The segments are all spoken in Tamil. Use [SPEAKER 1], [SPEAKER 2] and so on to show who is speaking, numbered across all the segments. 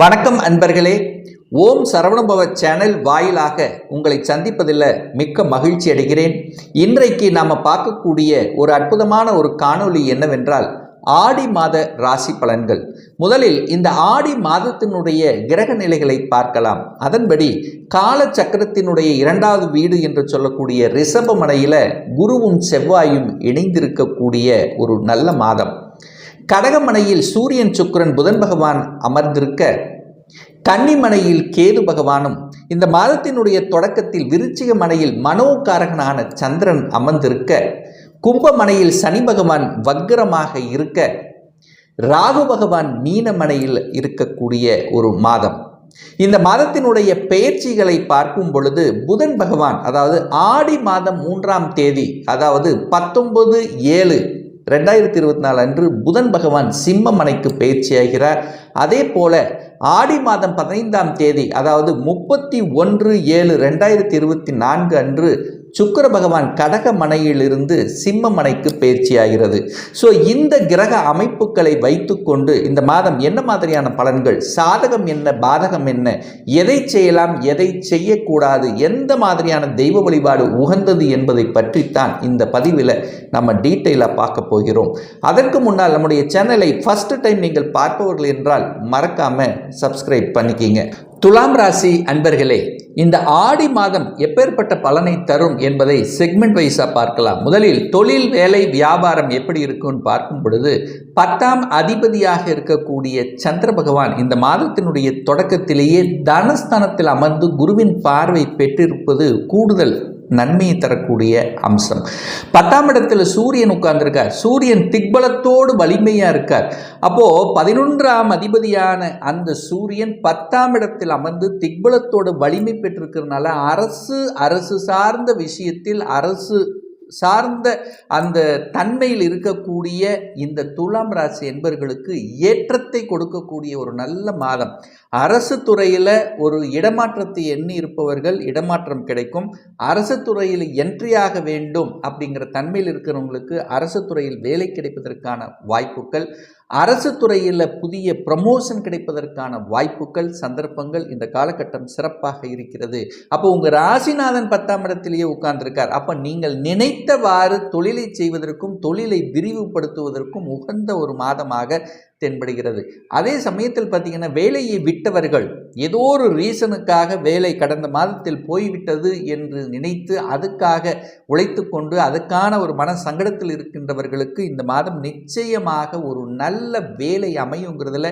[SPEAKER 1] வணக்கம் அன்பர்களே. ஓம் சரவணபவ சேனல் வாயிலாக உங்களை சந்திப்பதில் மிக்க மகிழ்ச்சி அடைகிறேன். இன்றைக்கு நாம் பார்க்கக்கூடிய ஒரு அற்புதமான ஒரு காணொளி என்னவென்றால் ஆடி மாத ராசி பலன்கள். முதலில் இந்த ஆடி மாதத்தினுடைய கிரக நிலைகளை பார்க்கலாம். அதன்படி கால சக்கரத்தினுடைய இரண்டாவது வீடு என்று சொல்லக்கூடிய ரிஷபமனையில் குருவும் செவ்வாயும் இணைந்திருக்கக்கூடிய ஒரு நல்ல மாதம். கடகமனையில் சூரியன் சுக்கிரன் புதன் பகவான் அமர்ந்திருக்க கன்னிமனையில் கேது பகவானும் இந்த மாதத்தினுடைய தொடக்கத்தில் விருச்சிக மனையில் மனோகாரகனான சந்திரன் அமர்ந்திருக்க கும்பமனையில் சனி பகவான் வக்ரமாக இருக்க ராகு பகவான் மீனமனையில் இருக்கக்கூடிய ஒரு மாதம். இந்த மாதத்தினுடைய பெயர்ச்சிகளை பார்க்கும் பொழுது புதன் பகவான் அதாவது ஆடி மாதம் மூன்றாம் தேதி அதாவது பத்தொன்பது ஏழு ரெண்டாயிரத்தி இருபத்தி நாலு அன்று புதன் பகவான் சிம்மமனைக்கு பயிற்சியாகிறார் அதே போல ஆடி மாதம் பதினைந்தாம் தேதி அதாவது முப்பத்தி ஒன்று ஏழு ரெண்டாயிரத்தி இருபத்தி நான்கு அன்று சுக்கர பகவான் கடக மனையிலிருந்து சிம்ம மனைக்கு பயிற்சியாகிறது ஸோ இந்த கிரக அமைப்புகளை வைத்துக்கொண்டு இந்த மாதம் என்ன மாதிரியான பலன்கள்? சாதகம் என்ன? பாதகம் என்ன? எதை செய்யலாம்? எதை செய்யக்கூடாது? எந்த மாதிரியான தெய்வ வழிபாடு உகந்தது என்பதை பற்றித்தான் இந்த பதிவில் நம்ம டீட்டெயிலாக பார்க்க போகிறோம். அதற்கு முன்னால் நம்முடைய சேனலை ஃபஸ்ட்டு டைம் நீங்கள் பார்ப்பவர்கள் என்றால் மறக்காமல் சப்ஸ்கிரைப் பண்ணிக்கிங்க. துலாம் ராசி அன்பர்களே இந்த ஆடி மாதம் எப்பேற்பட்ட பலனை தரும் என்பதை செக்மெண்ட் வைஸாக பார்க்கலாம். முதலில் தொழில் வேலை வியாபாரம் எப்படி இருக்கும்னு பார்க்கும் பொழுது பத்தாம் அதிபதியாக இருக்கக்கூடிய சந்திர பகவான் இந்த மாதத்தினுடைய தொடக்கத்திலேயே தனஸ்தானத்தில் அமர்ந்து குருவின் பார்வை பெற்றிருப்பது கூடுதல் நன்மையை தரக்கூடிய அம்சம். பத்தாம் இடத்துல சூரியன் உட்கார்ந்துருக்கார். சூரியன் திக்பலத்தோடு வலிமையாக இருக்கார். அப்போது பதினொன்றாம் அதிபதியான அந்த சூரியன் பத்தாம் இடத்தில் அமர்ந்து திக்பலத்தோடு வலிமை பெற்றிருக்கிறதுனால அரசு அரசு சார்ந்த விஷயத்தில் அரசு சார்ந்த அந்த தன்மையில் இருக்கக்கூடிய இந்த துலாம் ராசி என்பர்களுக்கு ஏற்றத்தை கொடுக்கக்கூடிய ஒரு நல்ல மாதம். அரசு துறையில் ஒரு இடமாற்றத்தை எண்ணி இருப்பவர்கள் இடமாற்றம் கிடைக்கும். அரசு துறையில் என்ட்ரியாக வேண்டும் அப்படிங்கிற தன்மையில் இருக்கிறவங்களுக்கு அரசு துறையில் வேலை கிடைப்பதற்கான வாய்ப்புகள் அரசு துறையில் புதிய ப்ரமோஷன் கிடைப்பதற்கான வாய்ப்புகள் சந்தர்ப்பங்கள் இந்த காலகட்டம் சிறப்பாக இருக்கிறது. அப்போ உங்கள் ராசிநாதன் பத்தாம் இடத்திலேயே உட்கார்ந்துருக்கார். அப்போ நீங்கள் நினைத்தவாறு தொழிலை செய்வதற்கும் தொழிலை விரிவுபடுத்துவதற்கும் உகந்த ஒரு மாதமாக தென்படுகிறது. அதே சமயத்தில் பார்த்தீங்கன்னா வேலையை விட்டவர்கள் ஏதோ ஒரு ரீசனுக்காக வேலை கடந்த மாதத்தில் போய்விட்டது என்று நினைத்து அதுக்காக உழைத்து கொண்டு அதுக்கான ஒரு மன சங்கடத்தில் இருக்கின்றவர்களுக்கு இந்த மாதம் நிச்சயமாக ஒரு நல்ல வேலை அமையுங்கிறதுல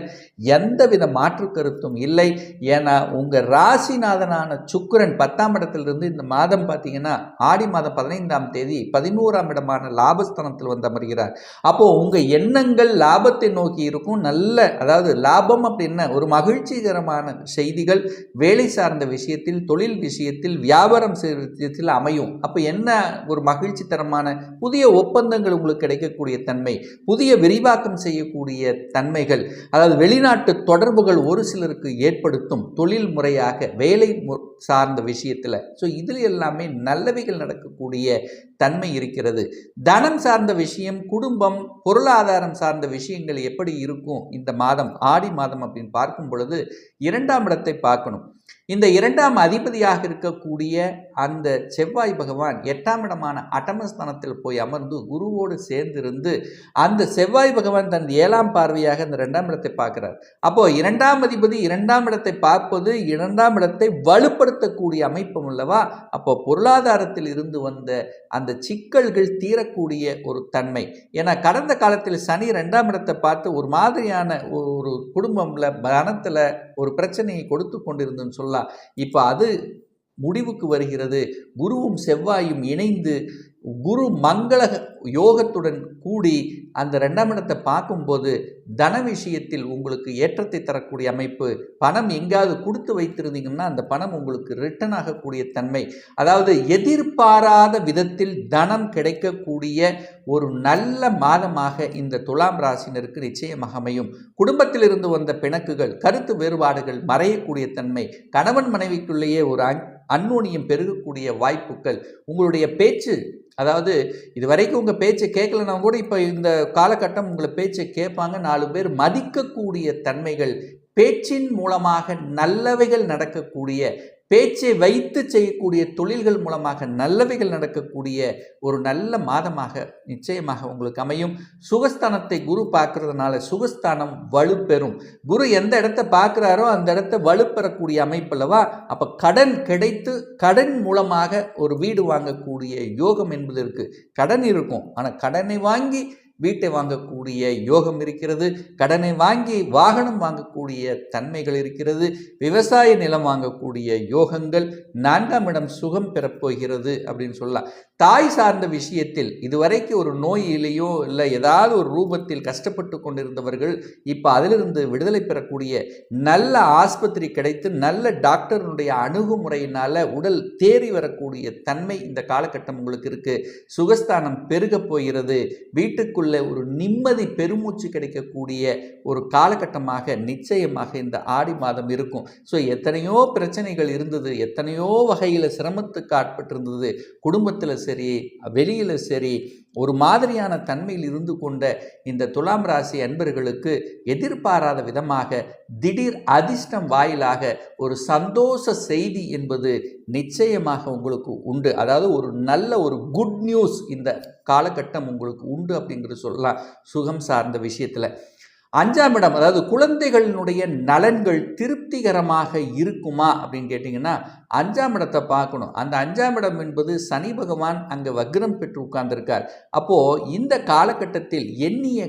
[SPEAKER 1] எந்தவித மாற்று கருத்தும் இல்லை. ஏன்னா உங்கள் ராசிநாதனான சுக்கிரன் பத்தாம் இடத்திலிருந்து இந்த மாதம் பார்த்தீங்கன்னா ஆடி மாதம் பதினைந்தாம் தேதி பதினோராம் இடமான லாபஸ்தானத்தில் வந்து அமர்கிறார். அப்போது உங்கள் எண்ணங்கள் லாபத்தை நோக்கி இருக்கும். நல்ல அதாவது லாபம் அப்படின்னா ஒரு மகிழ்ச்சிகரமான செய்திகள் வேலை சார்ந்த விஷயத்தில் தொழில் விஷயத்தில் வியாபாரம் விஷயத்தில் அமையும். அப்போ என்ன ஒரு மகிழ்ச்சி தரமான புதிய ஒப்பந்தங்கள் உங்களுக்கு கிடைக்கக்கூடிய தன்மை புதிய விரிவாக்கம் செய்யக்கூடிய தன்மைகள் அதாவது வெளிநாட்டு தொடர்புகள் ஒரு சிலருக்கு ஏற்படுத்தும் தொழில் முறையாக வேலை சார்ந்த விஷயத்தில். ஸோ இதில் எல்லாமே நல்லவைகள் நடக்கக்கூடிய தன்மை இருக்கிறது. தனம் சார்ந்த விஷயம் குடும்பம் பொருளாதாரம் சார்ந்த விஷயங்கள் எப்படி இருக்கும் இந்த மாதம் ஆடி மாதம் அப்படின்னு பார்க்கும் பொழுது இரண்டாம் இடத்தை பார்க்கணும். இந்த இரண்டாம் அதிபதியாக இருக்கக்கூடிய அந்த செவ்வாய் பகவான் எட்டாம் இடமான அட்டமஸ்தானத்தில் போய் அமர்ந்து குருவோடு சேர்ந்திருந்து அந்த செவ்வாய் பகவான் தன் ஏழாம் பார்வையாக அந்த இரண்டாம் இடத்தை பார்க்கிறார். அப்போ இரண்டாம் அதிபதி இரண்டாம் இடத்தை பார்ப்பது இரண்டாம் இடத்தை வலுப்படுத்தக்கூடிய அமைப்பும் அல்லவா? அப்போ பொருளாதாரத்தில் இருந்து வந்த அந்த சிக்கல்கள் தீரக்கூடிய ஒரு தன்மை. ஏன்னா கடந்த காலத்தில் சனி ரெண்டாம் இடத்தை பார்த்து ஒரு மாதிரியான ஒரு குடும்பம்ல பணத்தில் ஒரு பிரச்சனையை கொடுத்து கொண்டிருந்துன்னு சொல்லலாம். இப்போ அது முடிவுக்கு வருகிறது. குருவும் செவ்வாயும் இணைந்து குரு மங்கள யோகத்துடன் கூடி அந்த ரெண்டாம் இடத்தை பார்க்கும்போது தன விஷயத்தில் உங்களுக்கு ஏற்றத்தை தரக்கூடிய அமைப்பு. பணம் எங்காவது கொடுத்து வைத்திருந்தீங்கன்னா அந்த பணம் உங்களுக்கு ரிட்டர்ன் ஆகக்கூடிய தன்மை. அதாவது எதிர்பாராத விதத்தில் தனம் கிடைக்கக்கூடிய ஒரு நல்ல மாதமாக இந்த துலாம் ராசினருக்கு நிச்சயமாக அமையும். குடும்பத்திலிருந்து வந்த பிணக்குகள் கருத்து வேறுபாடுகள் மறையக்கூடிய தன்மை. கணவன் மனைவிக்குள்ளேயே ஒரு அந்நோனியம் பெருகக்கூடிய வாய்ப்புகள். உங்களுடைய பேச்சு அதாவது இது வரைக்கும் உங்கள் பேச்சை கேட்கலனா கூட இப்போ இந்த காலகட்டம் உங்களை பேச்சை கேட்பாங்க. நாலு பேர் மதிக்கக்கூடிய தன்மைகள் பேச்சின் மூலமாக நல்லவைகள் நடக்கக்கூடிய பேச்சை வைத்து செய்யக்கூடிய தொழில்கள் மூலமாக நல்லவைகள் நடக்கக்கூடிய ஒரு நல்ல மாதமாக நிச்சயமாக உங்களுக்கு அமையும். சுகஸ்தானத்தை குரு பார்க்கறதுனால சுகஸ்தானம் வலுப்பெறும். குரு எந்த இடத்த பார்க்குறாரோ அந்த இடத்த வலுப்பெறக்கூடிய அமைப்பல்லவா அப்போ கடன் கிடைத்து கடன் மூலமாக ஒரு வீடு வாங்கக்கூடிய யோகம் என்பது இருக்குது கடன் இருக்கும். ஆனால் கடனை வாங்கி வீட்டை வாங்கக்கூடிய யோகம் இருக்கிறது கடனை வாங்கி வாகனம் வாங்கக்கூடிய தன்மைகள் இருக்கிறது விவசாய நிலம் வாங்கக்கூடிய யோகங்கள் நான்காம் இடம் சுகம் பெறப்போகிறது அப்படின்னு சொல்லலாம். தாய் சார்ந்த விஷயத்தில் இதுவரைக்கும் ஒரு நோயிலேயோ இல்லை ஏதாவது ஒரு ரூபத்தில் கஷ்டப்பட்டு கொண்டிருந்தவர்கள் இப்போ அதிலிருந்து விடுதலை பெறக்கூடிய நல்ல ஆஸ்பத்திரி கிடைத்து நல்ல டாக்டருடைய அணுகுமுறையினால் உடல் தேறி வரக்கூடிய தன்மை இந்த காலகட்டம் உங்களுக்கு இருக்குது சுகஸ்தானம் பெருகப் போகிறது. வீட்டுக்குள்ள ஒரு நிம்மதி பெருமூச்சு கிடைக்கக்கூடிய ஒரு காலகட்டமாக நிச்சயமாக இந்த ஆடி மாதம் இருக்கும். ஸோ எத்தனையோ பிரச்சனைகள் இருந்தது எத்தனையோ வகையில் சிரமத்துக்கு ஆட்பட்டிருந்தது. குடும்பத்தில் சரி வெளியில் சரி ஒரு மாதிரியான தன்மையில் இருந்து கொண்ட இந்த துலாம் ராசி அன்பர்களுக்கு எதிர்பாராத விதமாக திடீர் அதிர்ஷ்டம் வாயிலாக ஒரு சந்தோஷ செய்தி என்பது நிச்சயமாக உங்களுக்கு உண்டு. அதாவது ஒரு நல்ல ஒரு குட் நியூஸ் இந்த காலகட்டம் உங்களுக்கு உண்டு அப்படிங்கிற சொல்லலாம் சுகம் சார்ந்த விஷயத்தில். அஞ்சாம் இடம் அதாவது குழந்தைகளினுடைய நலன்கள் திருப்திகரமாக இருக்குமா அப்படின்னு கேட்டிங்கன்னா அஞ்சாம் இடத்தை பார்க்கணும். அந்த அஞ்சாம் இடம் என்பது சனி பகவான் அங்கே வக்ரம் பெற்று உட்கார்ந்திருக்கார். அப்போது இந்த காலகட்டத்தில் எண்ணிய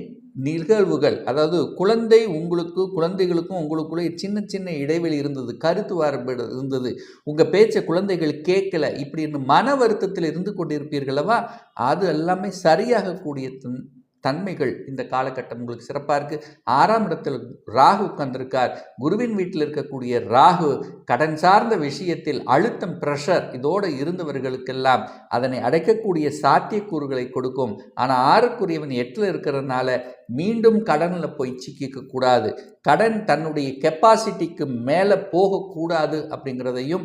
[SPEAKER 1] நிகழ்வுகள் அதாவது குழந்தை உங்களுக்கு குழந்தைகளுக்கும் உங்களுக்குள்ளே சின்ன சின்ன இடைவெளி இருந்தது கருத்து வேறுபாடு இருந்தது உங்கள் பேச்சை குழந்தைகள் கேட்கல இப்படின்னு மன வருத்தத்தில் இருந்து கொண்டிருப்பீர்களவா? அது எல்லாமே சரியாகக்கூடிய தன்- தன்மைகள் இந்த காலகட்டம் உங்களுக்கு சிறப்பாக இருக்குது ஆறாம் இடத்தில் ராகு உட்கார்ந்துருக்கார். குருவின் வீட்டில் இருக்கக்கூடிய ராகு கடன் சார்ந்த விஷயத்தில் அழுத்தம் ப்ரெஷர் இதோடு இருந்தவர்களுக்கெல்லாம் அதனை அடைக்கக்கூடிய சாத்தியக்கூறுகளை கொடுக்கும். ஆனால் ஆறுக்குரியவன் எட்டில் இருக்கிறதுனால மீண்டும் கடனில் போய் சிக்கிக்கக்கூடாது கடன் தன்னுடைய கெப்பாசிட்டிக்கு மேலே போகக்கூடாது அப்படிங்கிறதையும்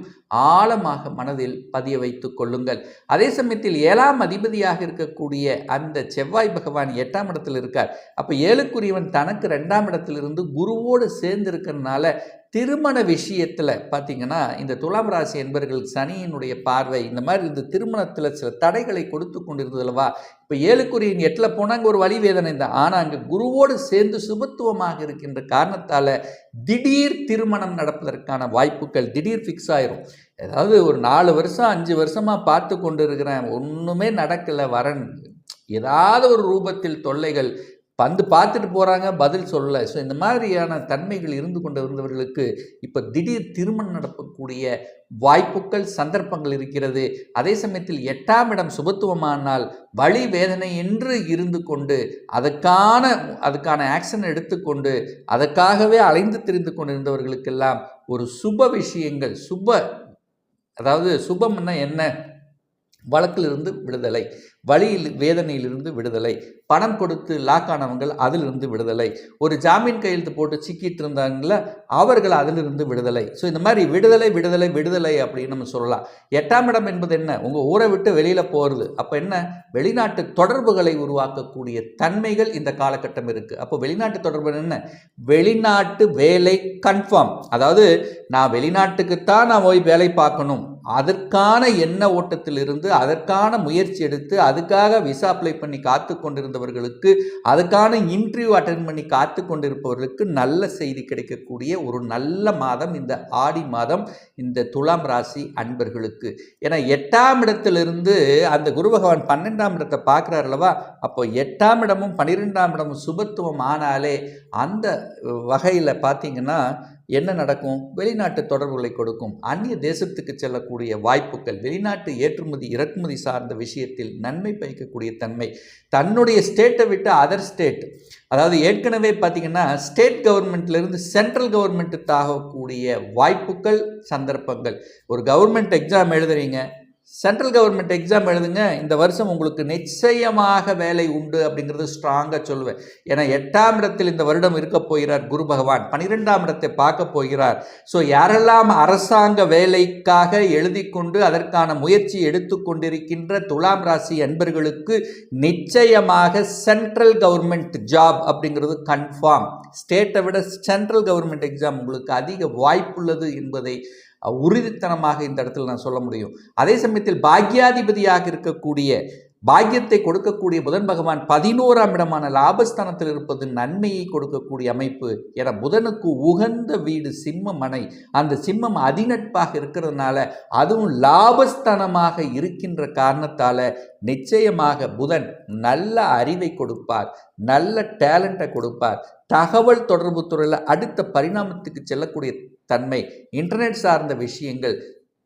[SPEAKER 1] ஆழமாக மனதில் பதிய வைத்து கொள்ளுங்கள். அதே சமயத்தில் ஏழாம் அதிபதியாக இருக்கக்கூடிய அந்த செவ்வாய் பகவான் எட்டாம் இடத்தில் இருக்கார். அப்போ ஏழுக்குரியவன் தனக்கு ரெண்டாம் இடத்திலிருந்து குருவோடு சேர்ந்து இருக்கிறதுனால திருமண விஷயத்தில் பார்த்தீங்கன்னா இந்த துலாம் ராசி என்பர்கள் சனியினுடைய பார்வை இந்த மாதிரி இந்த திருமணத்தில் சில தடைகளை கொடுத்து கொண்டிருந்ததுலவா இப்போ ஏழுக்குரியின் எட்டில் போனால் அங்கே ஒரு வழி வேதனை தான். ஆனால் அங்கே குருவோடு சேர்ந்து சுபத்துவமாக இருக்கின்ற காரணத்தால் திடீர் திருமணம் நடப்பதற்கான வாய்ப்புகள் திடீர் ஃபிக்ஸ் ஆயிரும். ஏதாவது ஒரு நாலு வருஷம் அஞ்சு வருஷமாக பார்த்து கொண்டு இருக்கிறேன் ஒன்றுமே நடக்கலை வரன். ஏதாவது ஒரு ரூபத்தில் தொல்லைகள் வந்து பார்த்துட்டு போகிறாங்க பதில் சொல்லலை. ஸோ இந்த மாதிரியான தன்மைகள் இருந்து கொண்டு இருந்தவர்களுக்கு இப்போ திடீர் திருமணம் நடக்கக்கூடிய வாய்ப்புகள் சந்தர்ப்பங்கள் இருக்கிறது. அதே சமயத்தில் எட்டாம் இடம் சுபத்துவமானால் வழி வேதனை என்று இருந்து கொண்டு அதற்கான அதுக்கான ஆக்ஷன் எடுத்துக்கொண்டு அதற்காகவே அலைந்து திரிந்து கொண்டிருந்தவர்களுக்கெல்லாம் ஒரு சுப விஷயங்கள் சுப அதாவது சுபம்னா என்ன? வழக்கிலிருந்து விடுதலை. வழியில் வேதனையிலிருந்து விடுதலை. பணம் கொடுத்து லாக் ஆனவங்கள் அதிலிருந்து விடுதலை. ஒரு ஜாமீன் கையெழுத்து போட்டு சிக்கிட்டு இருந்தாங்கள அவர்கள் அதிலிருந்து விடுதலை. ஸோ இந்த மாதிரி விடுதலை விடுதலை விடுதலை அப்படின்னு நம்ம சொல்லலாம். எட்டாம் இடம் என்பது என்ன? உங்கள் ஊரை விட்டு வெளியில் போகிறது அப்போ என்ன? வெளிநாட்டு தொடர்புகளை உருவாக்கக்கூடிய தன்மைகள் இந்த காலகட்டம் இருக்குது அப்போ வெளிநாட்டு தொடர்பு என்ன? வெளிநாட்டு வேலை கன்ஃபார்ம் அதாவது நான் வெளிநாட்டுக்குத்தான் நான் போய் வேலை பார்க்கணும். அதற்கான எண்ண ஓட்டத்திலிருந்து அதற்கான முயற்சி எடுத்து அதுக்காக விசா அப்ளை பண்ணி காத்து கொண்டிருந்தவர்களுக்கு அதுக்கான இன்டர்வியூ அட்டன் பண்ணி காத்து கொண்டிருப்பவர்களுக்கு நல்ல செய்தி கிடைக்கக்கூடிய ஒரு நல்ல மாதம் இந்த ஆடி மாதம் இந்த துலாம் ராசி அன்பர்களுக்கு. ஏன்னா எட்டாம் இடத்திலிருந்து அந்த குரு பகவான் பன்னெண்டாம் இடத்தை பார்க்குறார் அல்லவா? அப்போ எட்டாம் இடமும் பன்னிரெண்டாம் இடமும் சுபத்துவம் ஆனாலே அந்த வகையில் பார்த்தீங்கன்னா என்ன நடக்கும்? வெளிநாட்டு தொடர்புகளை கொடுக்கும். அந்நிய தேசத்துக்கு செல்லக்கூடிய வாய்ப்புகள் வெளிநாட்டு ஏற்றுமதி இறக்குமதி சார்ந்த விஷயத்தில் நன்மை பயக்கக்கூடிய தன்மை தன்னுடைய ஸ்டேட்டை விட்டு அதர் ஸ்டேட் அதாவது ஏற்கனவே பார்த்தீங்கன்னா ஸ்டேட் கவர்மெண்ட்லேருந்து சென்ட்ரல் கவர்மெண்ட்டுக்கு ஆகக்கூடிய வாய்ப்புகள் சந்தர்ப்பங்கள். ஒரு கவர்மெண்ட் எக்ஸாம் எழுதுறீங்க சென்ட்ரல் கவர்மெண்ட் எக்ஸாம் எழுதுங்க இந்த வருஷம் உங்களுக்கு நிச்சயமாக வேலை உண்டு அப்படிங்கிறது ஸ்ட்ராங்காக சொல்லுவேன். ஏன்னா எட்டாம் இடத்தில் இந்த வருடம் இருக்க போகிறார் குரு பகவான். பன்னிரெண்டாம் இடத்தை பார்க்க போகிறார். ஸோ யாரெல்லாம் அரசாங்க வேலைக்காக எழுதி கொண்டு அதற்கான முயற்சி எடுத்துக்கொண்டிருக்கின்ற துலாம் ராசி அன்பர்களுக்கு நிச்சயமாக சென்ட்ரல் கவர்மெண்ட் ஜாப் அப்படிங்கிறது கன்ஃபார்ம் ஸ்டேட்டை விட சென்ட்ரல் கவர்மெண்ட் எக்ஸாம் உங்களுக்கு அதிக வாய்ப்புள்ளது என்பதை உறுதித்தனமாக இந்த இடத்துல நான் சொல்ல முடியும். அதே சமயத்தில் பாக்யாதிபதியாக இருக்கக்கூடிய பாக்கியத்தை கொடுக்கக்கூடிய புதன் பகவான் பதினோராம் இடமான லாபஸ்தானத்தில் இருப்பது நன்மையை கொடுக்கக்கூடிய அமைப்பு. என புதனுக்கு உகந்த வீடு சிம்ம மனை. அந்த சிம்மம் அதிநட்பாக இருக்கிறதுனால அதுவும் லாபஸ்தானமாக இருக்கின்ற காரணத்தால் நிச்சயமாக புதன் நல்ல அறிவை கொடுப்பார் நல்ல டேலண்ட்டை கொடுப்பார். தகவல் தொடர்பு துறையில் அடுத்த பரிணாமத்துக்கு செல்லக்கூடிய தன்மை. இன்டர்நெட் சார்ந்த விஷயங்கள்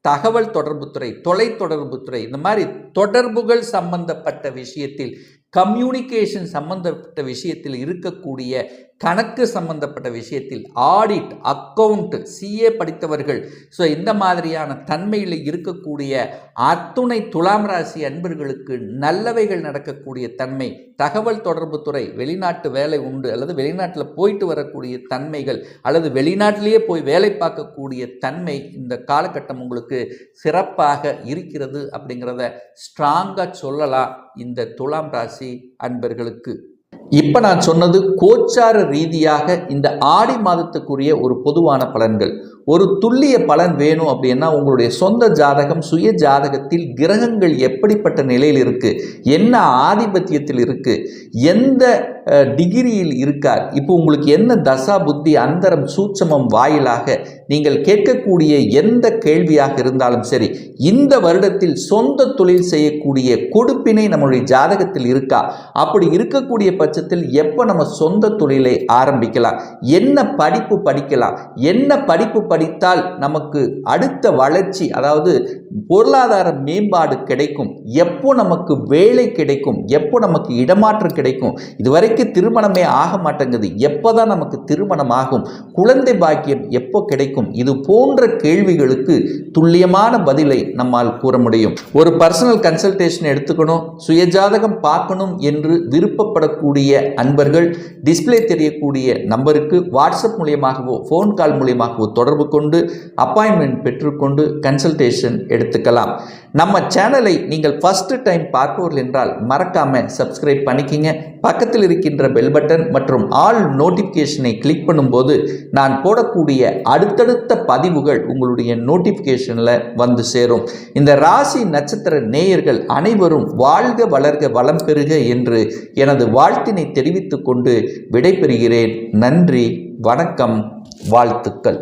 [SPEAKER 1] தகவல் தொடர்புத்துறை தொலை தொடர்புத்துறை இந்த மாதிரி தொடர்புகள் சம்பந்தப்பட்ட விஷயத்தில் கம்யூனிகேஷன் சம்பந்தப்பட்ட விஷயத்தில் இருக்கக்கூடிய கணக்கு சம்பந்தப்பட்ட விஷயத்தில் ஆடிட் அக்கவுண்ட் சிஏ படித்தவர்கள். ஸோ இந்த மாதிரியான தன்மையில் இருக்கக்கூடிய அத்துணை துலாம் ராசி அன்பர்களுக்கு நல்லவைகள் நடக்கக்கூடிய தன்மை தகவல் தொடர்பு துறை வெளிநாட்டு வேலை உண்டு அல்லது வெளிநாட்டில் போயிட்டு வரக்கூடிய தன்மைகள் அல்லது வெளிநாட்டிலேயே போய் வேலை பார்க்கக்கூடிய தன்மை இந்த காலகட்டம் உங்களுக்கு சிறப்பாக இருக்கிறது அப்படிங்கிறத ஸ்ட்ராங்காக சொல்லலாம். இந்த துலாம் ராசி அன்பர்களுக்கு. இப்போ நான் சொன்னது கோச்சார ரீதியாக இந்த ஆடி மாதத்துக்குரிய ஒரு பொதுவான பலன்கள். ஒரு துல்லிய பலன் வேணும் அப்படின்னா உங்களுடைய சொந்த ஜாதகம் சுய ஜாதகத்தில் கிரகங்கள் எப்படிப்பட்ட நிலையில் இருக்குது என்ன ஆதிபத்தியத்தில் இருக்குது எந்த டிகிரியில் இருக்கார்? இப்போ உங்களுக்கு என்ன தசா புத்தி அந்தரம் சூட்சமம் வாயிலாக நீங்கள் கேட்கக்கூடிய எந்த கேள்வியாக இருந்தாலும் சரி இந்த வருடத்தில் சொந்த தொழில் செய்யக்கூடிய கொடுப்பினை நம்மளுடைய ஜாதகத்தில் இருக்கா? அப்படி இருக்கக்கூடிய பட்சத்தில் எப்போ நம்ம சொந்த தொழிலை ஆரம்பிக்கலாம்? என்ன படிப்பு படிக்கலாம்? என்ன படிப்பு படித்தால் நமக்கு அடுத்த வளர்ச்சி அதாவது பொருளாதார மேம்பாடு கிடைக்கும். எப்போ நமக்கு வேலை கிடைக்கும் எப்போ நமக்கு இடமாற்றம் கிடைக்கும் இதுவரைக்கும் திருமணமே ஆக மாட்டேங்குது. எப்போ தான் நமக்கு திருமணம் ஆகும் குழந்தை பாக்கியம் எப்போ கிடைக்கும் இது போன்ற கேள்விகளுக்கு துல்லியமான பதிலை நம்மால் கூற முடியும். ஒரு பர்சனல் கன்சல்டேஷன் எடுத்துக்கணும் சுயஜாதகம் பார்க்கணும் என்று விருப்பப்படக்கூடிய அன்பர்கள் டிஸ்பிளே தெரியக்கூடிய நம்பருக்கு வாட்ஸ்அப் மூலியமாகவோ ஃபோன் கால் மூலியமாகவோ தொடர்பு கொண்டு அப்பாயின்மெண்ட் பெற்றுக்கொண்டு கன்சல்டேஷன் எடுத்துக்கலாம். நம்ம சேனலை நீங்கள் ஃபஸ்ட்டு டைம் பார்ப்பவர்கள் என்றால் மறக்காமல் சப்ஸ்கிரைப் பண்ணிக்கிங்க. பக்கத்தில் இருக்கின்ற பெல் பட்டன் மற்றும் ஆல் நோட்டிஃபிகேஷனை கிளிக் பண்ணும்போது நான் போடக்கூடிய அடுத்தடுத்த பதிவுகள் உங்களுடைய நோட்டிஃபிகேஷனில் வந்து சேரும். இந்த ராசி நட்சத்திர நேயர்கள் அனைவரும் வாழ்க வளர்க வளம் பெறுக என்று எனது வாழ்த்தினை தெரிவித்துக்கொண்டு விடைபெறுகிறேன். நன்றி வணக்கம் வாழ்த்துக்கள்.